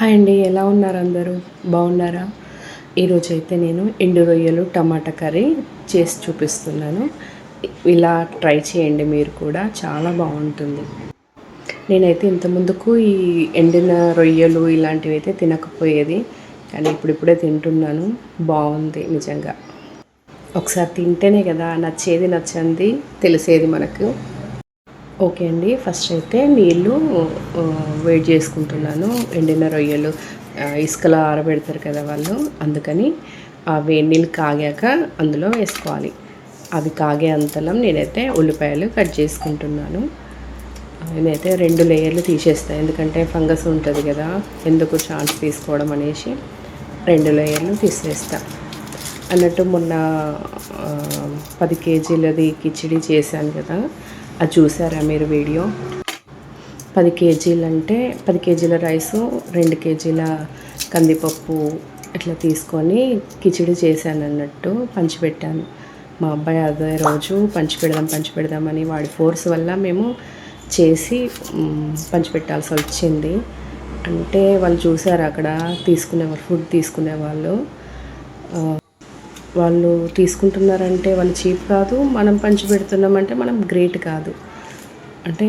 Hi అండి ఎలా ఉన్నారు అందరూ? బాగున్నారా? ఈరోజు అయితే నేను ఎండు రొయ్యలు టమాటా కర్రీ చేసి చూపిస్తున్నాను. ఇలా ట్రై చేయండి మీరు కూడా చాలా బాగుంటుంది. నేనైతే ఇంతకుముందుకు ఈ ఎండిన రొయ్యలు ఇలాంటివి అయితే తినకపోయేది కానీ ఇప్పుడిప్పుడే తింటున్నాను. బాగుంది నిజంగా. ఒకసారి తింటేనే కదా నచ్చేది నచ్చంది తెలిసేది మనకు. ఓకే అండి. ఫస్ట్ అయితే నీళ్ళు వేడి చేసుకుంటున్నాను. ఎండిన రొయ్యలు ఇసుకలో ఆరబెడతారు కదా వాళ్ళు. అందుకని ఆ వేడి నీళ్ళు కాగాక అందులో వేసుకోవాలి. అవి కాగే అంతలం నేనైతే ఉల్లిపాయలు కట్ చేసుకుంటున్నాను. నేనైతే రెండు లేయర్లు తీసేస్తాను ఎందుకంటే ఫంగస్ ఉంటుంది కదా ఎందుకు ఛాన్స్ తీసుకోవడం అనేసి రెండు లేయర్లు తీసేస్తా. అన్నట్టు మొన్న పది కేజీలది కిచిడి చేశాను కదా అది చూసారా మీరు వీడియో? పది కేజీలు అంటే పది కేజీల రైసు రెండు కేజీల కందిపప్పు ఇట్లా తీసుకొని కిచిడి చేశాను అన్నట్టు పంచిపెట్టాను. మా అబ్బాయి అదే రోజు పంచిపెడదాం పంచిపెడదామని వాడి ఫోర్స్ వల్ల మేము చేసి పంచిపెట్టాల్సి వచ్చింది. అంటే వాళ్ళు చూసారు అక్కడ తీసుకునేవారు ఫుడ్ తీసుకునే వాళ్ళు తీసుకుంటున్నారంటే వాళ్ళు చీప్ కాదు మనం పంచి పెడుతున్నామంటే మనం గ్రేట్ కాదు. అంటే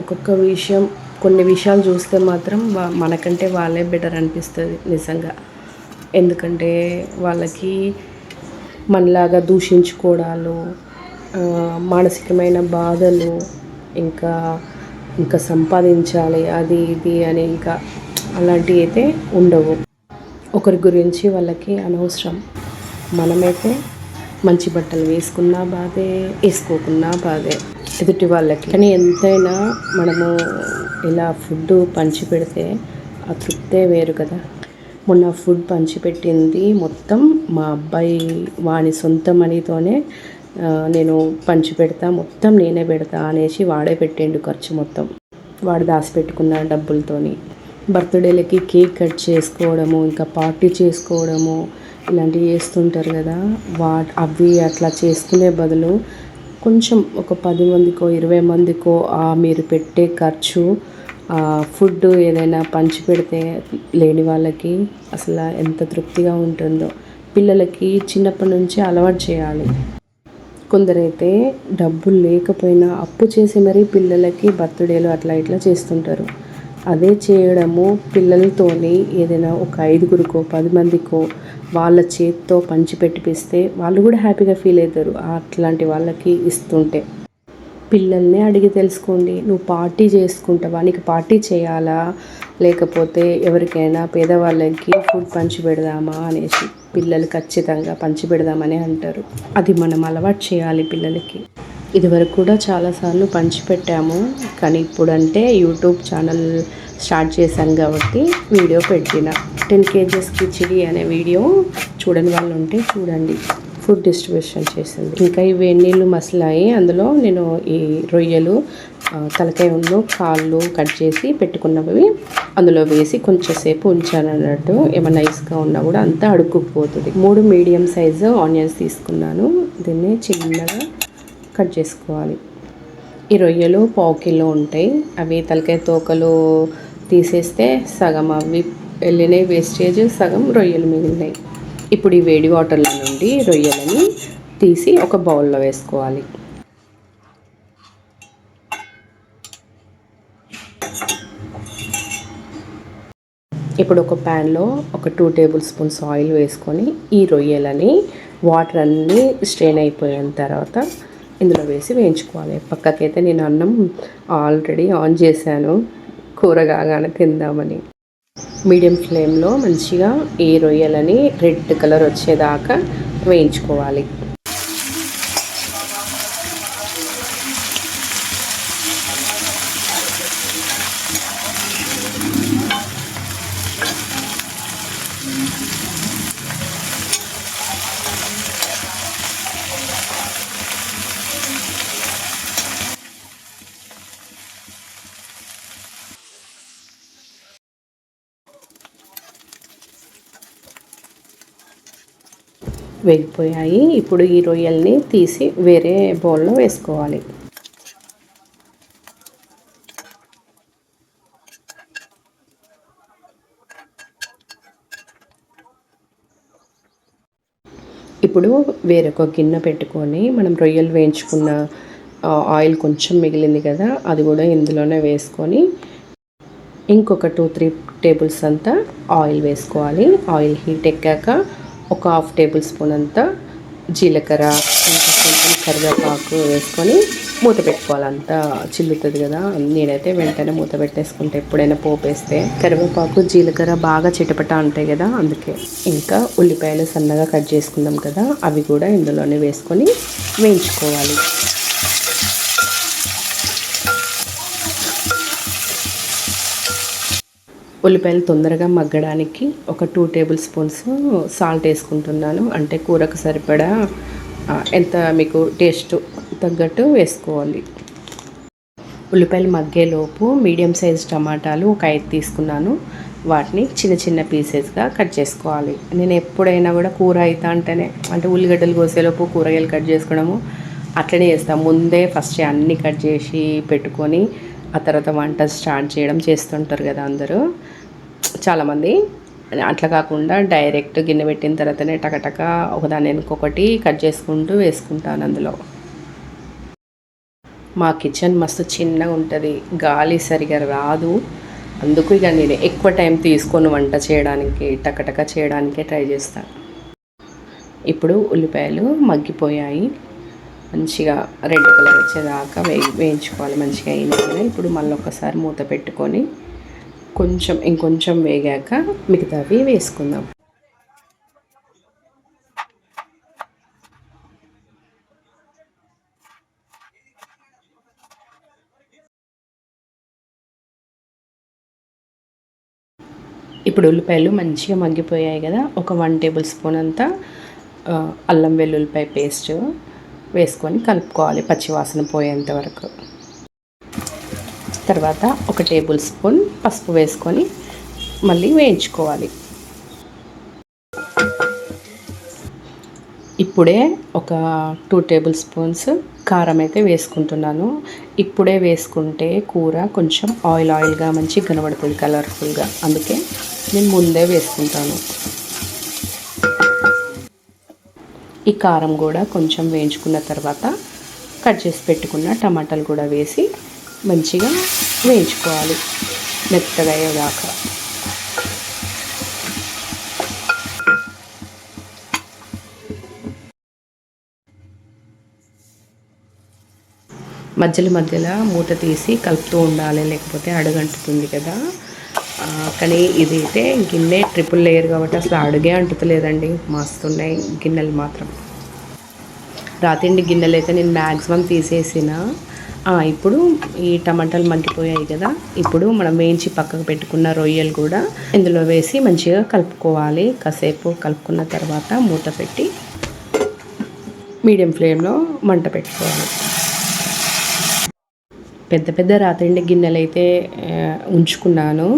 ఒక్కొక్క విషయం కొన్ని విషయాలు చూస్తే మాత్రం మనకంటే వాళ్ళే బెటర్ అనిపిస్తుంది నిజంగా. ఎందుకంటే వాళ్ళకి మనలాగా దూషించుకోవడాలు మానసికమైన బాధలు ఇంకా ఇంకా సంపాదించాలి అది ఇది అని ఇంకా అలాంటివి అయితే ఉండవు. ఒకరి గురించి వాళ్ళకి అనవసరం. మనమైతే మంచి బట్టలు వేసుకున్నా బాధే వేసుకోకున్నా బాధే. ఎదుటి వాళ్ళకి. కానీ ఎంతైనా మనము ఇలా ఫుడ్ పంచి పెడితే ఆ తృప్తే వేరు కదా. మొన్న ఫుడ్ పంచిపెట్టింది మొత్తం మా అబ్బాయి వాని సొంత మనీతోనే నేను పంచి పెడతా మొత్తం నేనే పెడతా అనేసి వాడే పెట్టిండు ఖర్చు మొత్తం. వాడు దాచిపెట్టుకున్న డబ్బులతోని. బర్త్డేలకి కేక్ కట్ చేసుకోవడము ఇంకా పార్టీ చేసుకోవడము ఇలాంటివి చేస్తుంటారు కదా. వా అవి అట్లా చేసుకునే బదులు కొంచెం ఒక పది మందికో ఇరవై మందికో మీరు పెట్టే ఖర్చు ఫుడ్ ఏదైనా పంచి పెడితే లేని వాళ్ళకి అసలు ఎంత తృప్తిగా ఉంటుందో. పిల్లలకి చిన్నప్పటి నుంచి అలవాటు చేయాలి. కొందరైతే డబ్బులు లేకపోయినా అప్పు చేసి మరీ పిల్లలకి బర్త్డేలు అట్లా ఇట్లా చేస్తుంటారు. అదే చేయడము పిల్లలతోని ఏదైనా ఒక ఐదుగురికో పది మందికో వాళ్ళ చేతితో పంచి పెట్టిపిస్తే వాళ్ళు కూడా హ్యాపీగా ఫీల్ అవుతారు అట్లాంటి వాళ్ళకి ఇస్తుంటే. పిల్లల్ని అడిగి తెలుసుకోండి. నువ్వు పార్టీ చేసుకుంటావా? నీకు పార్టీ చేయాలా? లేకపోతే ఎవరికైనా పేదవాళ్ళకి ఫుడ్ పంచి పెడదామా అనేసి పిల్లలు ఖచ్చితంగా పంచి పెడదామని అంటారు. అది మనం అలవాటు చేయాలి పిల్లలకి. ఇదివరకు కూడా చాలాసార్లు పంచిపెట్టాము. కానీ ఇప్పుడంటే యూట్యూబ్ ఛానల్ స్టార్ట్ చేశాను కాబట్టి వీడియో పెట్టిన. టెన్ కేజెస్ కిచిడి అనే వీడియో చూడని వాళ్ళు ఉంటే చూడండి. ఫుడ్ డిస్ట్రిబ్యూషన్ చేసింది. ఇంకా ఇవి నీళ్ళు మసలాయి. అందులో నేను ఈ రొయ్యలు తలకాయ ఉండు కాళ్ళు కట్ చేసి పెట్టుకున్నవి అందులో వేసి కొంచెంసేపు ఉంచాను అన్నట్టు ఏమైనా ఇసుక ఉన్నా కూడా అంతా అడుక్కుపోతుంది. మూడు మీడియం సైజు ఆనియన్స్ తీసుకున్నాను. దీన్ని చిన్నగా కట్ చేసుకోవాలి. ఈ రొయ్యలు పావు కిలో ఉంటాయి. అవి తలకాయ తోకలు తీసేస్తే సగం అవి వెళ్ళినాయి వేస్టేజ్ సగం రొయ్యలు మిగిలినాయి. ఇప్పుడు ఈ వేడి వాటర్లో నుండి రొయ్యలని తీసి ఒక బౌల్లో వేసుకోవాలి. ఇప్పుడు ఒక ప్యాన్లో ఒక టూ టేబుల్ స్పూన్స్ ఆయిల్ వేసుకొని ఈ రొయ్యలని వాటర్ అన్నీ స్ట్రెయిన్ అయిపోయిన తర్వాత ఇందులో వేసి వేయించుకోవాలి. పక్కకైతే నేను అన్నం ఆల్రెడీ ఆన్ చేశాను. కూర కాగానే తిందామని. మీడియం ఫ్లేమ్లో మంచిగా ఈ రొయ్యలని రెడ్ కలర్ వచ్చేదాకా వేయించుకోవాలి. వేగిపోయాయి ఇప్పుడు ఈ రొయ్యల్ని తీసి వేరే బౌల్లో వేసుకోవాలి. ఇప్పుడు వేరొక గిన్నె పెట్టుకొని మనం రొయ్యలు వేయించుకున్న ఆయిల్ కొంచెం మిగిలింది కదా అది కూడా ఇందులోనే వేసుకొని ఇంకొక టూ త్రీ టేబుల్స్ అంతా ఆయిల్ వేసుకోవాలి. ఆయిల్ హీట్ ఎక్కాక ఒక హాఫ్ టేబుల్ స్పూన్ అంతా జీలకర్ర ఇంకా కొంచెం కరివేపాకు వేసుకొని మూత పెట్టుకోవాలి అంతా చిల్లుతుంది కదా నేనైతే వెంటనే మూత పెట్టేసుకుంటే. ఎప్పుడైనా పోపు వేస్తే కరివేపాకు జీలకర్ర బాగా చిటపట ఉంటాయి కదా అందుకే. ఇంకా ఉల్లిపాయలు సన్నగా కట్ చేసుకుందాం కదా అవి కూడా ఇందులోనే వేసుకొని వేయించుకోవాలి. ఉల్లిపాయలు తొందరగా మగ్గడానికి ఒక టూ టేబుల్ స్పూన్స్ సాల్ట్ వేసుకుంటున్నాను. అంటే కూరకు సరిపడా ఎంత మీకు టేస్ట్ తగ్గట్టు వేసుకోవాలి. ఉల్లిపాయలు మగ్గేలోపు మీడియం సైజ్ టమాటాలు ఒక ఐదు తీసుకున్నాను. వాటిని చిన్న చిన్న పీసెస్గా కట్ చేసుకోవాలి. నేను ఎప్పుడైనా కూడా కూర అవుతా అంటేనే అంటే ఉల్లిగడ్డలు కోసేలోపు కూరగాయలు కట్ చేసుకోవడము అట్లనే చేస్తాను ముందే ఫస్ట్ అన్నీ కట్ చేసి పెట్టుకొని ఆ తర్వాత వంట స్టార్ట్ చేయడం చేస్తుంటారు కదా అందరూ. చాలామంది. అట్లా కాకుండా డైరెక్ట్ గిన్నె పెట్టిన తర్వాతనే టకటక ఒకదాని వెనుకొకటి కట్ చేసుకుంటూ వేసుకుంటాను అందులో. మా కిచెన్ మస్తు చిన్నగా ఉంటుంది. గాలి సరిగా రాదు. అందుకు ఇక నేను ఎక్కువ టైం తీసుకొని వంట చేయడానికి టకటక చేయడానికే ట్రై చేస్తాను ఇప్పుడు ఉల్లిపాయలు మగ్గిపోయాయి. మంచిగా రెడ్ కలర్ వచ్చేదాకా వే వేయించుకోవాలి. మంచిగా అయినాయి ఇప్పుడు మళ్ళీ ఒకసారి మూత పెట్టుకొని కొంచెం ఇంకొంచెం వేగాక మిగతావి వేసుకుందాం. ఇప్పుడు ఉల్లిపాయలు మంచిగా మగ్గిపోయాయి కదా ఒక వన్ టేబుల్ స్పూన్ అంతా అల్లం వెల్లుల్లిపాయ పేస్ట్ వేసుకొని కలుపుకోవాలి పచ్చివాసన పోయేంత వరకు. తర్వాత ఒక టేబుల్ స్పూన్ పసుపు వేసుకొని మళ్ళీ వేయించుకోవాలి. ఇప్పుడే ఒక టూ టేబుల్ స్పూన్స్ కారం అయితే వేసుకుంటున్నాను. ఇప్పుడే వేసుకుంటే కూర కొంచెం ఆయిల్ ఆయిల్గా మంచి కనబడుతుంది కలర్ఫుల్గా. అందుకే నేను ముందే వేసుకుంటాను. ఈ కారం కూడా కొంచెం వేయించుకున్న తర్వాత కట్ చేసి పెట్టుకున్న టమాటాలు కూడా వేసి మంచిగా వేయించుకోవాలి మెత్తగా అయ్యేదాకా. మధ్యలో మధ్యలో మూత తీసి కలుపుతూ ఉండాలి లేకపోతే అడుగంటుతుంది కదా. కానీ ఇదైతే గిన్నె ట్రిపుల్ లేయర్ కాబట్టి అసలు అడుగే అంటుతలేదండి మస్తున్నాయి గిన్నెలు మాత్రం. రాతిండి గిన్నెలు అయితే నేను మ్యాక్సిమం తీసేసిన ఇప్పుడు ఈ టమాటాలు మగ్గిపోయాయి కదా. ఇప్పుడు మనం వేయించి పక్కకు పెట్టుకున్న రొయ్యలు కూడా ఇందులో వేసి మంచిగా కలుపుకోవాలి. కాసేపు కలుపుకున్న తర్వాత మూత పెట్టి మీడియం ఫ్లేమ్లో మంట పెట్టుకోవాలి. పెద్ద పెద్ద రాత్రిండి గిన్నెలు అయితే ఉంచుకున్నాను.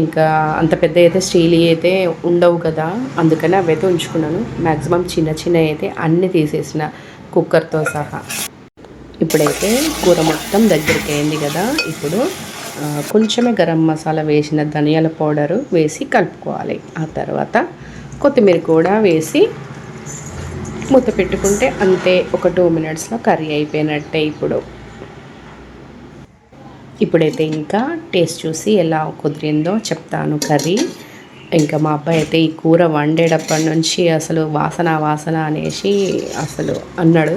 ఇంకా అంత పెద్ద అయితే స్టీల్ అయితే ఉండవు కదా. అందుకని అవైతే ఉంచుకున్నాను. మ్యాక్సిమం చిన్న చిన్న అయితే అన్నీ తీసేసిన కుక్కర్తో సహా. ఇప్పుడైతే కూర మొత్తం దగ్గరికి అయింది కదా. ఇప్పుడు కొంచెమే గరం మసాలా వేసిన ధనియాల పౌడరు వేసి కలుపుకోవాలి. ఆ తర్వాత కొత్తిమీర కూడా వేసి మూత పెట్టుకుంటే అంతే ఒక టూ మినిట్స్లో కర్రీ అయిపోయినట్టే ఇప్పుడు. ఇప్పుడైతే ఇంకా టేస్ట్ చూసి ఎలా కుదిరిందో చెప్తాను కర్రీ. ఇంకా మా అబ్బాయి అయితే ఈ కూర వండేటప్పటి నుంచి అసలు వాసన వాసన అనేసి అసలు అన్నాడు.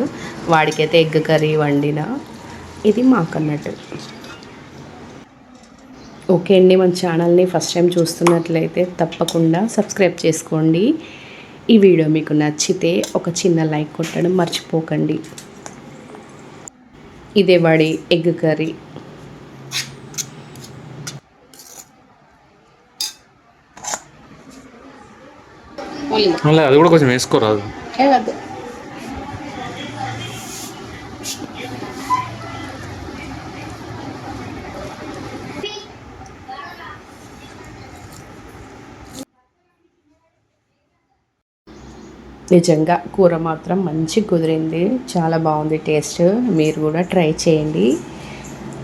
వాడికైతే ఎగ్ కర్రీ వండిన. ఇది మాకన్నట్టు ఓకే అండి మన ఛానల్ని ఫస్ట్ టైం చూస్తున్నట్లయితే తప్పకుండా సబ్స్క్రైబ్ చేసుకోండి. ఈ వీడియో మీకు నచ్చితే ఒక చిన్న లైక్ కొట్టడం మర్చిపోకండి. ఇదే వాడి ఎగ్ కర్రీ. మళ్ళీ అది కూడా కొంచెం వేసుకోరాదు నిజంగా కూర మాత్రం మంచి కుదిరింది. చాలా బాగుంది టేస్ట్. మీరు కూడా ట్రై చేయండి.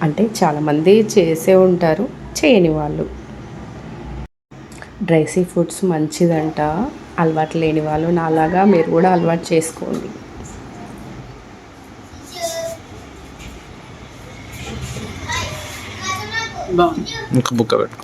అంటే చాలామంది చేసే ఉంటారు చేయని వాళ్ళు. డ్రై సీ ఫుడ్స్ మంచిదంట. అలవాటు లేని వాళ్ళు నాలాగా మీరు కూడా అలవాటు చేసుకోండి. బాగుంది ఇంకా బుక్క పెట్టు